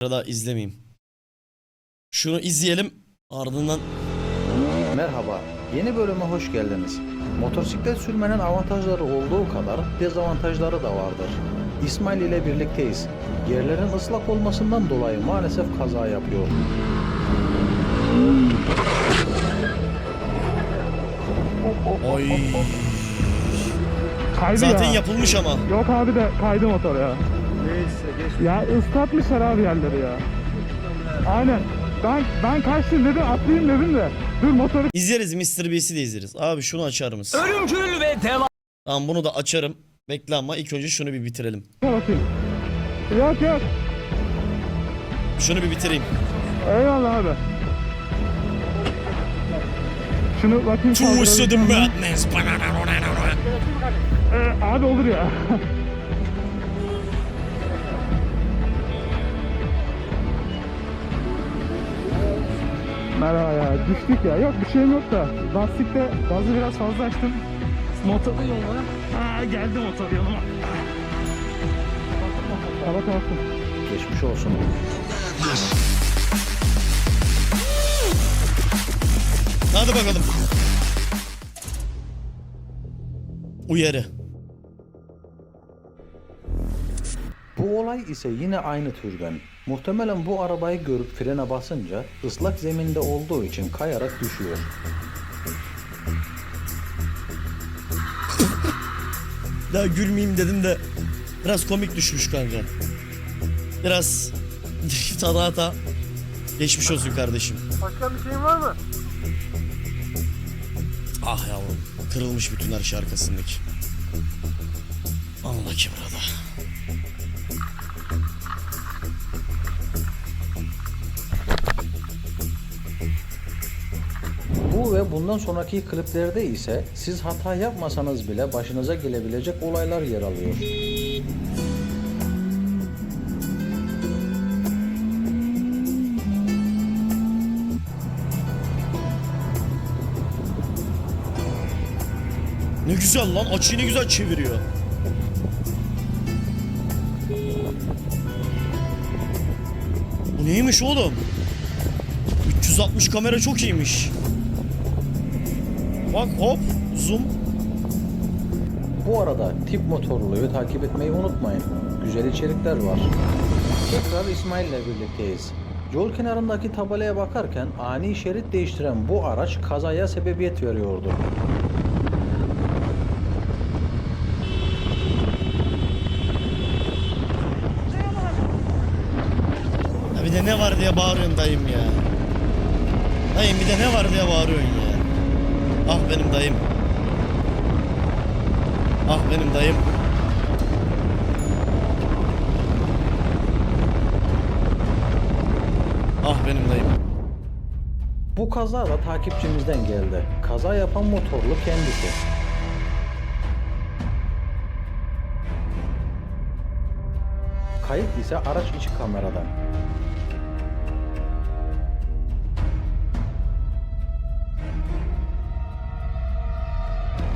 da izlemeyeyim. Şunu izleyelim. Ardından Merhaba, yeni bölüme hoş geldiniz. Motosiklet sürmenin avantajları olduğu kadar dezavantajları da vardır. İsmail ile birlikteyiz. Yerlerin ıslak olmasından dolayı maalesef kaza yapıyor. oy. Kaydı Zaten ya. yapılmış ama. Yok abi de kaydı motor ya. Ya ıslatmışlar abi yerleri ya. Aynen. Ben ben kaçtım dedim atlayayım dedim de. Dur motoru İzleriz Mr. Beast'i de izleriz. Abi şunu açar mısın? Ölümcül ve devam. Tamam bunu da açarım. Bekle ama ilk önce şunu bir bitirelim. bakayım. Yok yok. Şunu bir bitireyim. Eyvallah abi. Şunu bakayım. Twisted kaldırabilsem mi? Madness. Ee, abi olur ya. Merhaba ya düştük ya yok bir şeyim yok da lastikte gazı biraz fazla açtım motoru yola Aa, geldi motor yanıma Kapat kapattım Geçmiş olsun. Hadi bakalım. Uyarı. Bu olay ise yine aynı türden. Muhtemelen bu arabayı görüp frene basınca ıslak zeminde olduğu için kayarak düşüyor. Daha gülmeyeyim dedim de biraz komik düşmüş kanka. Biraz tada ata. Geçmiş olsun kardeşim. Başka bir şeyin var mı? Ah yavrum. Kırılmış bütün her şey arkasındaki. Allah ki Bu ve bundan sonraki kliplerde ise siz hata yapmasanız bile başınıza gelebilecek olaylar yer alıyor. Ne güzel lan açıyı ne güzel çeviriyor. Bu neymiş oğlum? 360 kamera çok iyiymiş. Bak hop zoom. Bu arada tip motorluyu takip etmeyi unutmayın. Güzel içerikler var. Tekrar İsmail ile birlikteyiz. Yol kenarındaki tabelaya bakarken ani şerit değiştiren bu araç kazaya sebebiyet veriyordu. Ya bir de ne var diye bağırıyorsun dayım ya. Dayım bir de ne var diye bağırıyorsun ya. Ah benim dayım. Ah benim dayım. Ah benim dayım. Bu kaza da takipçimizden geldi. Kaza yapan motorlu kendisi. Kayıt ise araç içi kameradan.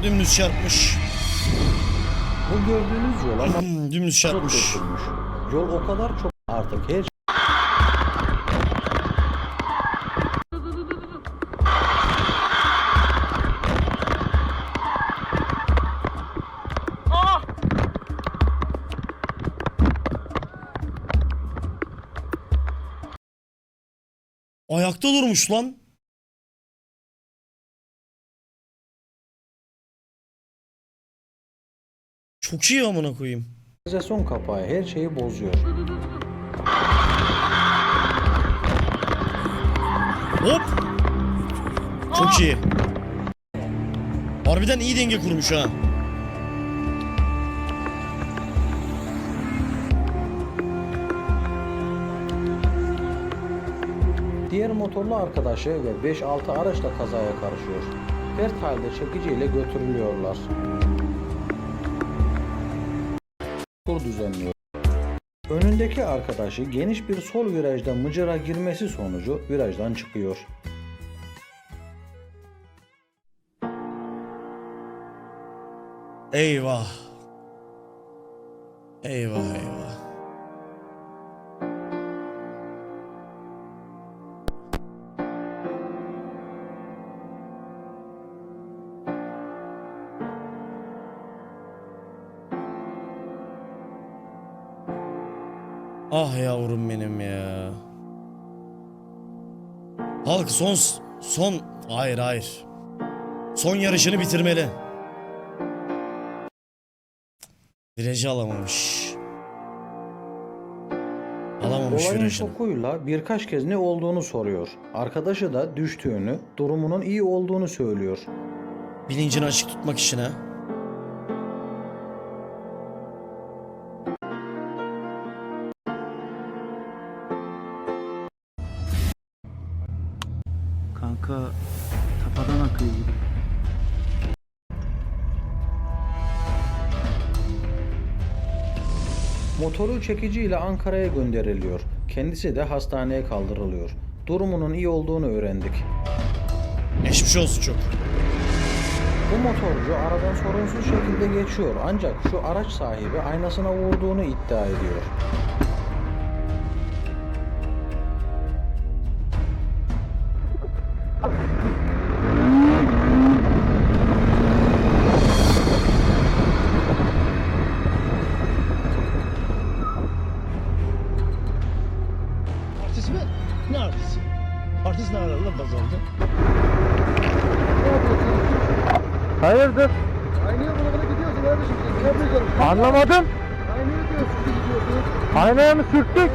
Dümdüz çarpmış. Bu gördüğünüz yola Hmm, Dümdüz çarpmış. dökülmüş. Yol o kadar çok artık her Ayakta durmuş lan. Çok iyi amına koyayım. Kanalizasyon kapağı her şeyi bozuyor. Hop. Çok iyi. Harbiden iyi denge kurmuş ha. Diğer motorlu arkadaşı ve 5-6 araç da kazaya karışıyor. Dert halde çekiciyle götürülüyorlar. Tur düzenliyor. Önündeki arkadaşı geniş bir sol virajda mıcıra girmesi sonucu virajdan çıkıyor. Eyvah. Eyvah eyvah. Ah yavrum benim ya. Halk son son hayır hayır. Son yarışını bitirmeli. Virajı alamamış. Alamamış Olayın virajını. şokuyla birkaç kez ne olduğunu soruyor. Arkadaşı da düştüğünü, durumunun iyi olduğunu söylüyor. Bilincini açık tutmak için ha. Kanka tapadan akıyor gibi. Motoru çekiciyle Ankara'ya gönderiliyor. Kendisi de hastaneye kaldırılıyor. Durumunun iyi olduğunu öğrendik. Geçmiş olsun çok. Bu motorcu aradan sorunsuz şekilde geçiyor ancak şu araç sahibi aynasına vurduğunu iddia ediyor. Artist mi? Ne artisti? Artist ne arar lan pazarda? Hayırdır? Aynı yola kadar gidiyorsun kardeşim sen. Ne yapacaksın? Anlamadım. Aynı gidiyorsun, gidiyorsun. Aynaya mı sürttük?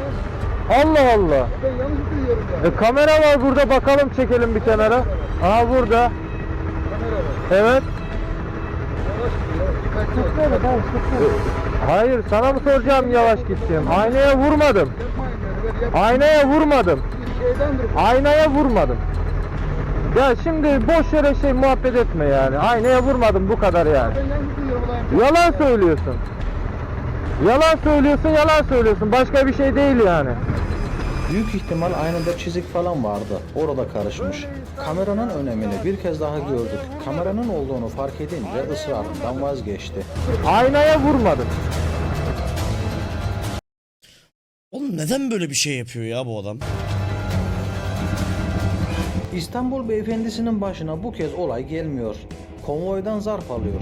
Allah Allah. Ben yanlış duyuyorum ya. E, kamera var burada bakalım çekelim bir kenara. Aha burada. Kamera var. Evet. Yavaş. Dikkatli ol. Evet, tamam, Hayır sana mı soracağım yavaş gideceğim? Aynaya vurmadım. Yapmayın yani. Böyle yap. Aynaya vurmadım. Aynaya vurmadım. Ya şimdi boş yere şey muhabbet etme yani. Aynaya vurmadım bu kadar yani. Yalan söylüyorsun. Yalan söylüyorsun, yalan söylüyorsun. Başka bir şey değil yani. Büyük ihtimal aynada çizik falan vardı. Orada karışmış. Kameranın önemini bir kez daha gördük. Kameranın olduğunu fark edince ısrarından vazgeçti. Aynaya vurmadım. Neden böyle bir şey yapıyor ya bu adam? İstanbul beyefendisinin başına bu kez olay gelmiyor. Konvoydan zarf alıyor.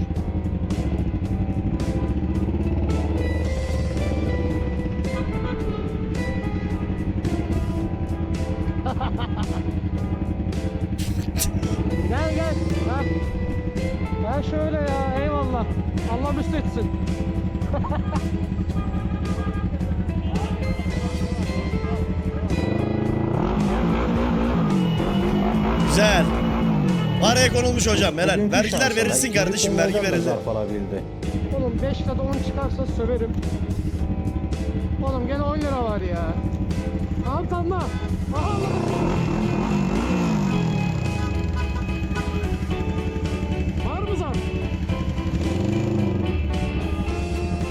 Gel gel. Ha. Ha şöyle ya eyvallah. Allah müstetsin. Güzel. Paraya konulmuş hocam helal. Vergiler verilsin kardeşim vergi verildi. alabildi. Oğlum 5 lirada 10 çıkarsa söverim. Oğlum gene 10 lira var ya. Al tamam. Al. Var mı zam?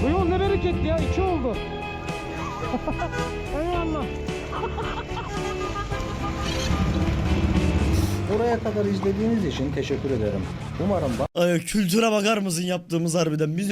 Bu yol ne bereketli ya. 2 oldu. Eyvallah. Buraya kadar izlediğiniz için teşekkür ederim. Umarım Ay, kültüre bakar mısın yaptığımız harbiden? Biz